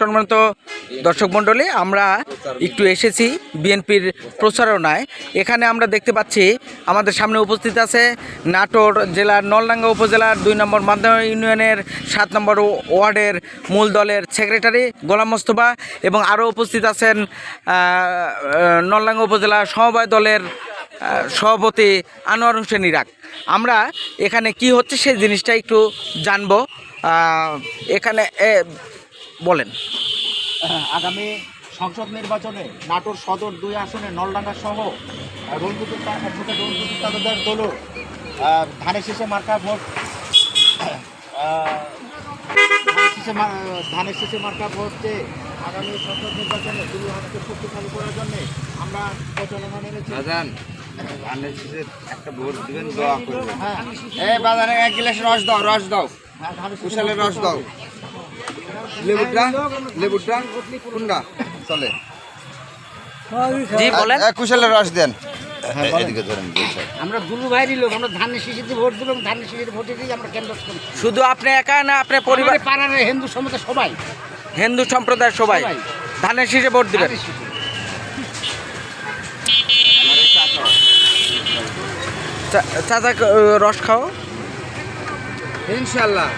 সম্মানিত দর্শক মণ্ডলী, আমরা একটু এসেছি বিএনপির প্রচারণায়। এখানে আমরা দেখতে পাচ্ছি, আমাদের সামনে উপস্থিত আছে নাটোর জেলার নলডাঙ্গা উপজেলার দুই নম্বর মাধ্যমিক ইউনিয়নের সাত নম্বর ওয়ার্ডের মূল দলের সেক্রেটারি গোলাম মোস্তফা এবং আরও উপস্থিত আছেন নলডাঙ্গা উপজেলা সমবায় দলের সভাপতি আনোয়ার হোসেন ইরাক। আমরা এখানে কি হচ্ছে সেই জিনিসটা একটু জানব। এখানে বলেন। আগামী সংসদ নির্বাচনে নাটোর সদর দুই আসনে নলডাঙ্গা সহ রঞ্জিত অ্যাডভোকেট রঞ্জিত তাদের দল ধানের শেষে মার্কা ভোট ধানের শেষে ধানের শেষে মার্কা ভোট চেয়ে আগামী সংসদ নির্বাচনে দুই হাতকে শক্তিশালী করার জন্য আমরা প্রচারণা নেমেছি ধানের শীষে একটা ভোট দিবেন দোয়া করবেন। হ্যাঁ। এই বাজারে এক গ্লাস রস দাও রস দাও। হ্যাঁ, কুশালের রস দাও। লেবুটা লেবুটা কোনটা চলে। জি বলেন। এক রস দেন। এদিকে ধরেন দুই side। আমরা দুলু লোক আমরা ধানের শিশিতে ভোট দিলাম ধানের শিশিতে ভোটে দিয়ে আমরা কেন্দ্র শুধু আপনি একা না আপনার পরিবার পাড়ার হিন্দু সমাজে সবাই। হিন্দু সম্প্রদায়ের সবাই। ধানের শীষে ভোট দিবেন। চাচা রস খাও। ইনশাল্লাহ।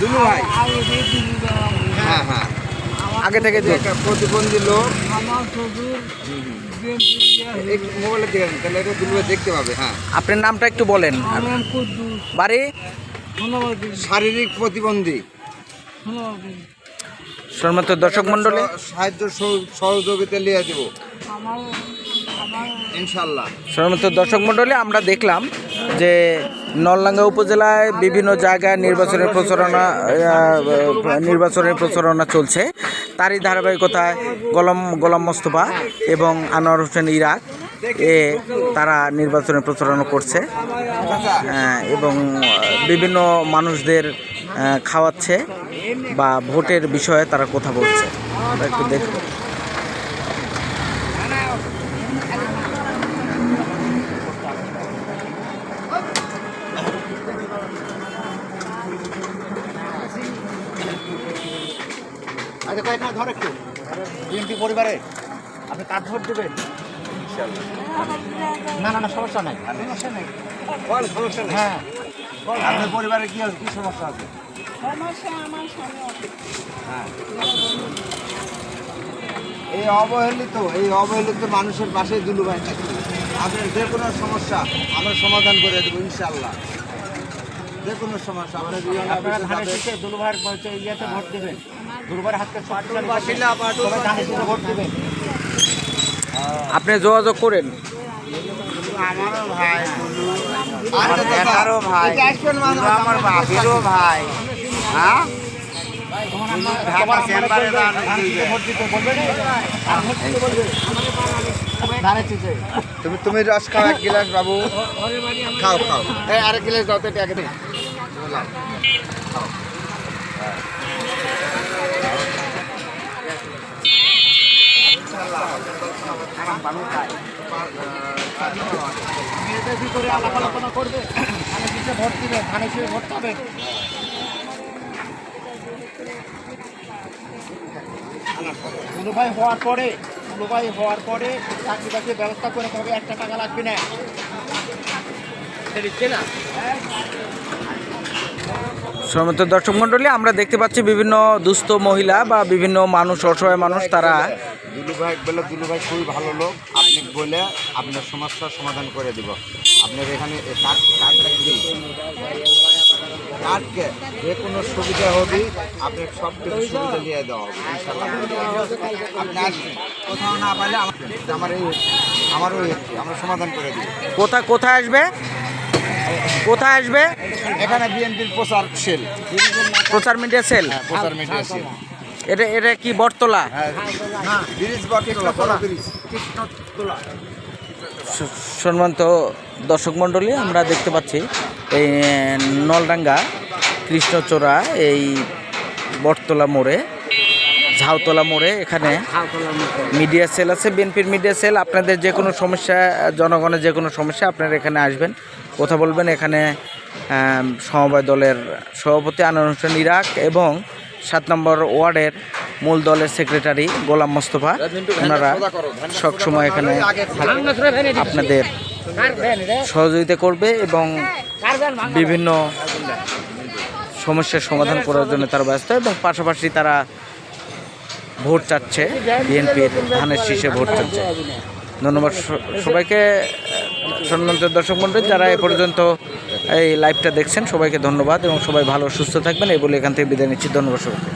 দুলু ভাই। হ্যাঁ হ্যাঁ। আগে থেকে প্রতিবন্ধী লোক। মোবাইলে দেখেন তাহলে এটা দুলু ভাই দেখতে পাবে হ্যাঁ। আপনার নামটা একটু বলেন। বাড়ি? শারীরিক প্রতিবন্ধী। সম্মানিত দর্শক মণ্ডলী। সাহায্য সহ- সহযোগিতা দেব ইনশাল্লাহ সম্মানিত দর্শক মণ্ডলী আমরা দেখলাম যে নলডাঙ্গা উপজেলায় বিভিন্ন জায়গায় নির্বাচনের প্রচারণা নির্বাচনের প্রচারণা চলছে। তারই ধারাবাহিকতায় গোলাম গোলাম মোস্তফা এবং আনোয়ার হোসেন ইরাক এ তারা নির্বাচনের প্রচারণা করছে এবং বিভিন্ন মানুষদের খাওয়াচ্ছে বা ভোটের বিষয়ে তারা কথা বলছে। একটু দেখব। কয়েক ধর একটু। বিএনপি পরিবারে আপনি কাজ ভোট দেবেন? না না না সমস্যা নাই। সমস্যা নাই। হ্যাঁ। আপনার পরিবারে কি কি সমস্যা আছে? হ্যাঁ। এই অবহেলিত এই অবহেলিত মানুষের পাশে দুলু ভাই থাকে আপনার যে কোনো সমস্যা আমরা সমাধান করে দেবো ইনশাল্লাহ যে কোনো সমস্যা। শীষে দুলুভাইয়ের ইয়েতে ভোট দেবেন। হাতকে ভোট দেবেন আপনি যোগাযোগ করেন। আমারও ভাই আমার ভাই। আমার বাপেরও ভাই। হ্যাঁ? ঢাকা চেম্বারে ভোট দিতে তুমি তুমি রস খাও এক গিলাস বাবু। খাও খাও। এই আরেক গিলাস দাও তো আগে আলাপ আলোচনা করবে ধানের শীষে ভোট দিবে ধানের শীষে ভোট পাবে হওয়ার পরে দুলুভাই হওয়ার পরে চাকরি বাকরির ব্যবস্থা করে তবে একটা টাকা লাগবে না সম্মানিত দর্শক মণ্ডলী আমরা দেখতে পাচ্ছি বিভিন্ন দুস্থ মহিলা বা বিভিন্ন মানুষ অসহায় মানুষ তারা দুলু ভাই বলে দুলু ভাই খুবই ভালো লোক। আপনি বলে আপনার সমস্যার সমাধান করে দিব। আপনার এখানে কার্ডকে যে কোনো সুবিধা হবে আপনার সব কিছু সুবিধা নিয়ে দেওয়া হবে আপনি আসবেন। কোথাও না পারলে আমার এই আমরা সমাধান করে দিই কোথায় কোথায় আসবে? কোথায় আসবে? এখানে বিএনপির প্রচার সেল। প্রচার মিডিয়া সেল? হ্যাঁ প্রচার মিডিয়া সেল। এটা এটা কি বটতলা? হ্যাঁ সম্মানিত দর্শক মণ্ডলী আমরা দেখতে পাচ্ছি এই নলডাঙ্গা কৃষ্ণচূড়া এই বটতলা মোড়ে। ঝাউতলা মোড়ে এখানে মিডিয়া সেল আছে বিএনপির মিডিয়া সেল। আপনাদের যে কোনো সমস্যা জনগণের যে কোনো সমস্যা আপনারা এখানে আসবেন। কথা বলবেন এখানে সমবায় দলের সভাপতি আনোয়ার হোসেন ইরাক এবং সাত নম্বর ওয়ার্ডের মূল দলের সেক্রেটারি গোলাম মোস্তফা। ওনারা সবসময় এখানে আপনাদের সহযোগিতা করবে এবং বিভিন্ন সমস্যার সমাধান করার জন্য তারা ব্যস্ত এবং পাশাপাশি তারা ভোট চাচ্ছে, বিএনপির ধানের শীষে ভোট চাচ্ছে ধন্যবাদ সবাইকে সম্মানিত দর্শক মন্ডলী যারা এ পর্যন্ত এই লাইভটা দেখছেন, সবাইকে ধন্যবাদ এবং সবাই ভালো, সুস্থ থাকবেন। এই বলে এখান থেকে বিদায় নিচ্ছি। ধন্যবাদ সবাইকে।